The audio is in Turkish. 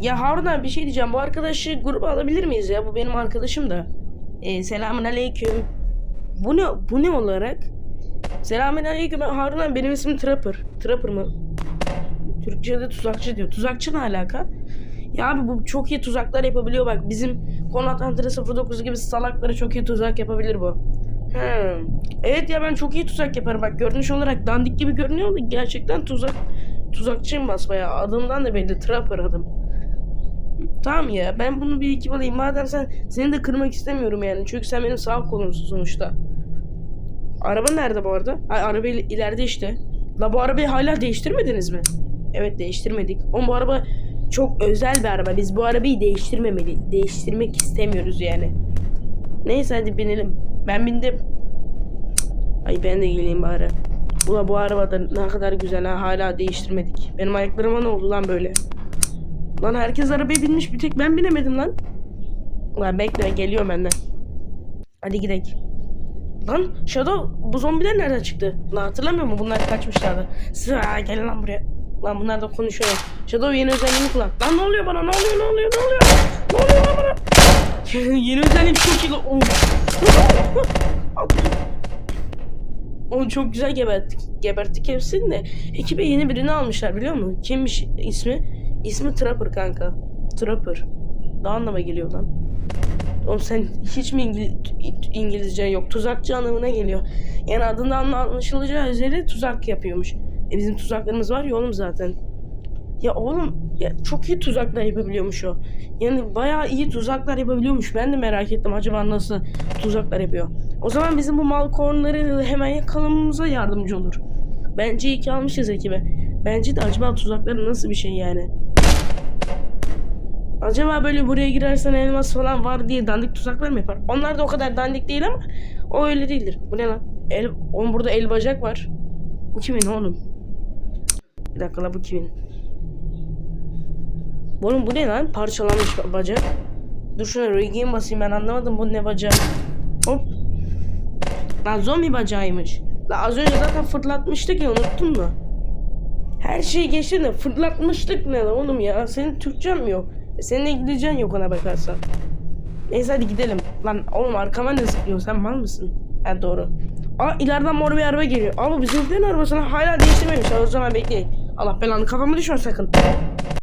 Ya Harun abi bir şey diyeceğim. Bu arkadaşı gruba alabilir miyiz ya? Bu benim arkadaşım da. Ee, selamun aleyküm. Bu ne, bu ne olarak? Selamun aleyküm. Harun abi benim ismim Trapper. Trapper mı? Türkçe'de tuzakçı diyor. Tuzakçı ne alaka? Ya abi bu çok iyi tuzaklar yapabiliyor bak. Bizim Konat Antre 09 gibi salaklara çok iyi tuzak yapabilir bu. Hmm. Evet ya ben çok iyi tuzak yaparım. Bak görünüş olarak dandik gibi görünüyor da gerçekten tuzak tuzakçıyım basmaya. Adımdan da belli. Trapper adım. Tamam ya ben bunu bir ekip alayım. Madem sen seni de kırmak istemiyorum yani. Çünkü sen benim sağ kolumsun sonuçta. Araba nerede bu arada? Ay araba il- ileride işte. La bu arabayı hala değiştirmediniz mi? Evet değiştirmedik. Ama bu araba çok özel bir araba. Biz bu arabayı değiştirmemeli. Değiştirmek istemiyoruz yani. Neyse hadi binelim. Ben bindim. Ay ben de geleyim bari. Ula bu araba da ne kadar güzel ha hala değiştirmedik. Benim ayaklarıma ne oldu lan böyle? Lan herkes arabaya binmiş bir tek ben binemedim lan. Lan bekle geliyorum benden. Hadi gidelim. Lan Shadow bu zombiler nereden çıktı? Lan hatırlamıyor musun? Bunlar kaçmışlardı. Sıra gelin lan buraya. Lan bunlar da konuşuyor. Shadow yeni özelliğini kullan. Lan ne oluyor bana? Ne oluyor? Ne oluyor? Ne oluyor? Ne oluyor lan bana? yeni özelliğim çok iyi. Oh. Onu çok güzel geberttik. Geberttik hepsini de. Ekibe yeni birini almışlar biliyor musun? Kimmiş ismi? İsmi Trapper kanka. Trapper. Daha anlama geliyor lan. Oğlum sen hiç mi İngil İngilizce yok? Tuzakçı anlamına geliyor. Yani adından anlaşılacağı üzere tuzak yapıyormuş. E bizim tuzaklarımız var ya oğlum zaten. Ya oğlum ya çok iyi tuzaklar yapabiliyormuş o. Yani bayağı iyi tuzaklar yapabiliyormuş. Ben de merak ettim acaba nasıl tuzaklar yapıyor. O zaman bizim bu Malkornları hemen yakalamamıza yardımcı olur. Bence iyi ki almışız ekibe. Bence de acaba tuzakları nasıl bir şey yani. Acaba böyle buraya girersen elmas falan var diye dandik tuzaklar mı yapar? Onlar da o kadar dandik değil ama o öyle değildir. Bu ne lan? El, oğlum burada el bacak var. Bu kimin oğlum? Bir dakika la bu kimin? Oğlum bu ne lan? Parçalanmış ba- bacak. Dur şuna reggae basayım ben anlamadım bu ne bacağı. Hop. Lan zombi bacağıymış. La az önce zaten fırlatmıştık ya unuttun mu? Her şeyi geçti de fırlatmıştık ne lan oğlum ya? Senin Türkçen mi yok? E, Senin İngilizcen yok ona bakarsan. Neyse hadi gidelim. Lan oğlum arkama ne zıplıyor? Sen mal mısın? Ha doğru. Aa ileriden mor bir araba geliyor. Ama bizimkilerin arabasını hala değiştirmemişler. O zaman bekleyin. Allah belanı kafamı düşme sakın.